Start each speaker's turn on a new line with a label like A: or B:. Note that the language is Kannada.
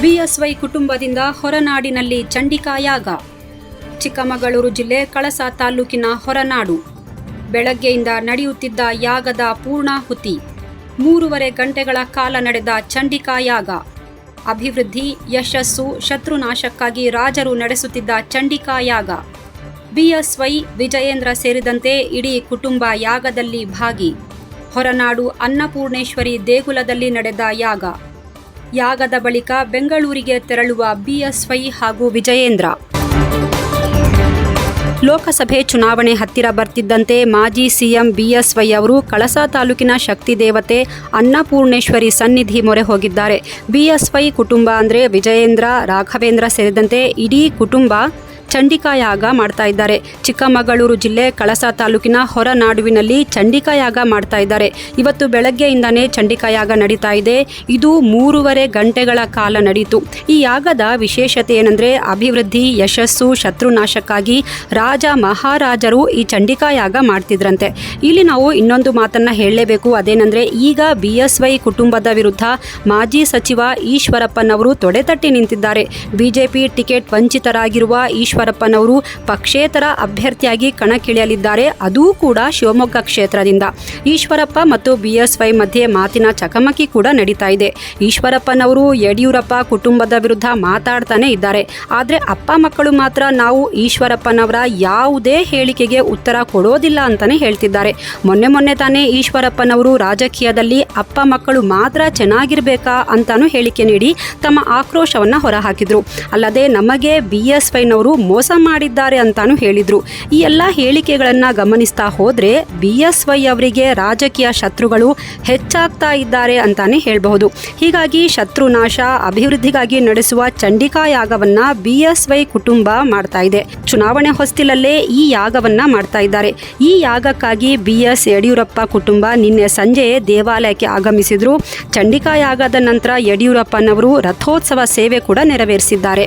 A: ಬಿಎಸ್ವೈ ಕುಟುಂಬದಿಂದ ಹೊರನಾಡಿನಲ್ಲಿ ಚಂಡಿಕಾ ಯಾಗ. ಚಿಕ್ಕಮಗಳೂರು ಜಿಲ್ಲೆ ಕಳಸ ತಾಲೂಕಿನ ಹೊರನಾಡು. ಬೆಳಗ್ಗೆಯಿಂದ ನಡೆಯುತ್ತಿದ್ದ ಯಾಗದ ಪೂರ್ಣಾಹುತಿ. ಮೂರುವರೆ ಗಂಟೆಗಳ ಕಾಲ ನಡೆದ ಚಂಡಿಕಾ ಯಾಗ. ಅಭಿವೃದ್ಧಿ, ಯಶಸ್ಸು, ಶತ್ರುನಾಶಕ್ಕಾಗಿ ರಾಜರು ನಡೆಸುತ್ತಿದ್ದ ಚಂಡಿಕಾ ಯಾಗ. ಬಿಎಸ್ವೈ, ವಿಜಯೇಂದ್ರ ಸೇರಿದಂತೆ ಇಡೀ ಕುಟುಂಬ ಯಾಗದಲ್ಲಿ ಭಾಗಿ. ಹೊರನಾಡು ಅನ್ನಪೂರ್ಣೇಶ್ವರಿ ದೇಗುಲದಲ್ಲಿ ನಡೆದ ಯಾಗ. ಯಾಗದ ಬಳಿಕ ಬೆಂಗಳೂರಿಗೆ ತೆರಳುವ ಬಿಎಸ್ವೈ ಹಾಗೂ ವಿಜಯೇಂದ್ರ. ಲೋಕಸಭೆ ಚುನಾವಣೆ ಹತ್ತಿರ ಬರ್ತಿದ್ದಂತೆ ಮಾಜಿ ಸಿಎಂ ಬಿಎಸ್ವೈ ಅವರು ಕಳಸಾ ತಾಲೂಕಿನ ಶಕ್ತಿ ದೇವತೆ ಅನ್ನಪೂರ್ಣೇಶ್ವರಿ ಸನ್ನಿಧಿ ಮೊರೆ ಹೋಗಿದ್ದಾರೆ. ಬಿಎಸ್ವೈ ಕುಟುಂಬ ಅಂದರೆ ವಿಜಯೇಂದ್ರ, ರಾಘವೇಂದ್ರ ಸೇರಿದಂತೆ ಇಡೀ ಕುಟುಂಬ ಚಂಡಿಕಾ ಯಾಗ ಮಾಡ್ತಾ ಇದ್ದಾರೆ. ಚಿಕ್ಕಮಗಳೂರು ಜಿಲ್ಲೆ ಕಳಸ ತಾಲೂಕಿನ ಹೊರನಾಡುವಿನಲ್ಲಿ ಚಂಡಿಕಾ ಯಾಗ ಮಾಡ್ತಾ ಇದ್ದಾರೆ. ಇವತ್ತು ಬೆಳಗ್ಗೆಯಿಂದನೇ ಚಂಡಿಕಾ ಯಾಗ ನಡೀತಾ ಇದೆ. ಇದು ಮೂರುವರೆ ಗಂಟೆಗಳ ಕಾಲ ನಡೀತು. ಈ ಯಾಗದ ವಿಶೇಷತೆ ಏನಂದ್ರೆ ಅಭಿವೃದ್ಧಿ, ಯಶಸ್ಸು, ಶತ್ರುನಾಶಕ್ಕಾಗಿ ರಾಜ ಮಹಾರಾಜರು ಈ ಚಂಡಿಕಾ ಯಾಗ ಮಾಡ್ತಿದ್ರಂತೆ. ಇಲ್ಲಿ ನಾವು ಇನ್ನೊಂದು ಮಾತನ್ನ ಹೇಳಲೇಬೇಕು. ಅದೇನಂದ್ರೆ ಈಗ ಬಿ ಎಸ್ ವೈ ಕುಟುಂಬದ ವಿರುದ್ಧ ಮಾಜಿ ಸಚಿವ ಈಶ್ವರಪ್ಪನವರು ತೊಡೆತಟ್ಟಿ ನಿಂತಿದ್ದಾರೆ. ಬಿಜೆಪಿ ಟಿಕೆಟ್ ವಂಚಿತರಾಗಿರುವ ಈಶ್ವರಪ್ಪನವರು ಪಕ್ಷೇತರ ಅಭ್ಯರ್ಥಿಯಾಗಿ ಕಣಕ್ಕಿಳಿಯಲಿದ್ದಾರೆ. ಅದೂ ಕೂಡ ಶಿವಮೊಗ್ಗ ಕ್ಷೇತ್ರದಿಂದ. ಈಶ್ವರಪ್ಪ ಮತ್ತು ಬಿಎಸ್ವೈ ಮಧ್ಯೆ ಮಾತಿನ ಚಕಮಕಿ ಕೂಡ ನಡೀತಾ ಇದೆ. ಈಶ್ವರಪ್ಪನವರು ಯಡಿಯೂರಪ್ಪ ಕುಟುಂಬದ ವಿರುದ್ಧ ಮಾತಾಡ್ತಾನೆ ಇದ್ದಾರೆ. ಆದರೆ ಅಪ್ಪ ಮಕ್ಕಳು ಮಾತ್ರ ನಾವು ಈಶ್ವರಪ್ಪನವರ ಯಾವುದೇ ಹೇಳಿಕೆಗೆ ಉತ್ತರ ಕೊಡೋದಿಲ್ಲ ಅಂತಾನೆ ಹೇಳ್ತಿದ್ದಾರೆ. ಮೊನ್ನೆ ಮೊನ್ನೆ ತಾನೇ ಈಶ್ವರಪ್ಪನವರು ರಾಜಕೀಯದಲ್ಲಿ ಅಪ್ಪ ಮಕ್ಕಳು ಮಾತ್ರ ಚೆನ್ನಾಗಿರ್ಬೇಕಾ ಅಂತಾನು ಹೇಳಿಕೆ ನೀಡಿ ತಮ್ಮ ಆಕ್ರೋಶವನ್ನು ಹೊರಹಾಕಿದ್ರು. ಅಲ್ಲದೆ ನಮಗೆ ಬಿ ಎಸ್ ವೈನವರು ಮೋಸ ಮಾಡಿದ್ದಾರೆ ಅಂತಾನೂ ಹೇಳಿದ್ರು. ಈ ಎಲ್ಲ ಹೇಳಿಕೆಗಳನ್ನು ಗಮನಿಸ್ತಾ ಹೋದರೆ ಬಿ ಎಸ್ ವೈ ಅವರಿಗೆ ರಾಜಕೀಯ ಶತ್ರುಗಳು ಹೆಚ್ಚಾಗ್ತಾ ಇದ್ದಾರೆ ಅಂತಾನೆ ಹೇಳಬಹುದು. ಹೀಗಾಗಿ ಶತ್ರುನಾಶ ಅಭಿವೃದ್ಧಿಗಾಗಿ ನಡೆಸುವ ಚಂಡಿಕಾ ಯಾಗವನ್ನ ಬಿ ಎಸ್ ವೈ ಕುಟುಂಬ ಮಾಡ್ತಾ ಇದೆ. ಚುನಾವಣೆ ಹೊಸ್ತಿಲಲ್ಲೇ ಈ ಯಾಗವನ್ನ ಮಾಡ್ತಾ ಇದ್ದಾರೆ. ಈ ಯಾಗಕ್ಕಾಗಿ ಬಿ ಎಸ್ ಯಡಿಯೂರಪ್ಪ ಕುಟುಂಬ ನಿನ್ನೆ ಸಂಜೆ ದೇವಾಲಯಕ್ಕೆ ಆಗಮಿಸಿದ್ರು. ಚಂಡಿಕಾ ಯಾಗದ ನಂತರ ಯಡಿಯೂರಪ್ಪನವರು ರಥೋತ್ಸವ ಸೇವೆ ಕೂಡ ನೆರವೇರಿಸಿದ್ದಾರೆ.